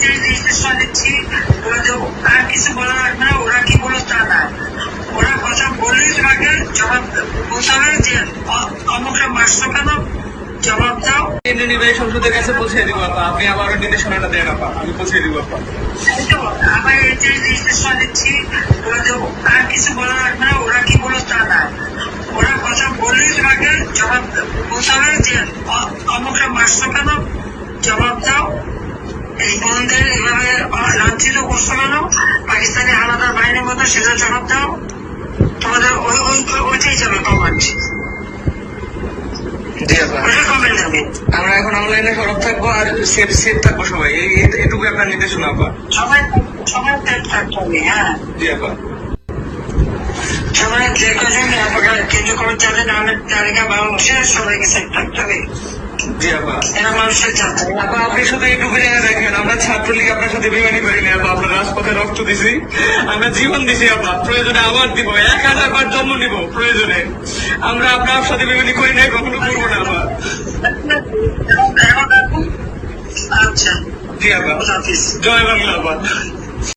যে নির্দেশনা দিচ্ছি আর কিছু বলা লাগবে না ওরা কি বলো তা না। ওরা কথা বলেই তোমাকে জবাব বলতে হবে যে অমুকটা মারছো কেন? জবাব দাও। নির্বাহী সংসদের কাছে পৌঁছে দিব আপা। আপনি আবারও নির্দেশনাটা দেন আপা। আমি পৌঁছে দিব আপা। আবার এই যে নির্দেশনা দিচ্ছি আর কিছু বলা লাগবে না ওরা কি বলো তা না। ওরা কথা বলেই তোমাকে জবাব বলতে হবে যে অমুকটা মারছো কেন? জবাব দাও। এই বোনদের এভাবে লাঞ্ছিত করছ কেন? পাকিস্তানি আলাদা বাহিনীর মতো সেটা জবাব দাও। তোমাদের ওই ওই ওইটাই যাবে কমেন্ট আমরা এখন অনলাইনে সরব থাকব আর সেফ সেফ থাকব সবাই। এটুকু আপনার নির্দেশনা আপা সবাই সবাই ত্যাগ থাকতে হবে হ্যাঁ। জি আপা সবাই যে কজন কেন্দ্র কমিটি যাদের নামের তালিকা বাংলাদেশে সবাইকে সেট থাকতে হবে। জি আপা। মানুষের জানতে আপা আপনি শুধু এটুকু জেনে রাখেন আমরা ছাত্রলীগ আপনার সাথে বিমানি করিনি আপা আমরা রাজপথে রক্ত দিছি। আমরা জীবন দিছি আপা। প্রয়োজনে আবার দিব। এক হাজার বার জন্ম নিব প্রয়োজনে। আমরা আপনার সাথে বিমানি করি নাই কখনো করব না আপা। আচ্ছা। জি আপা। জয় বাংলা আপা।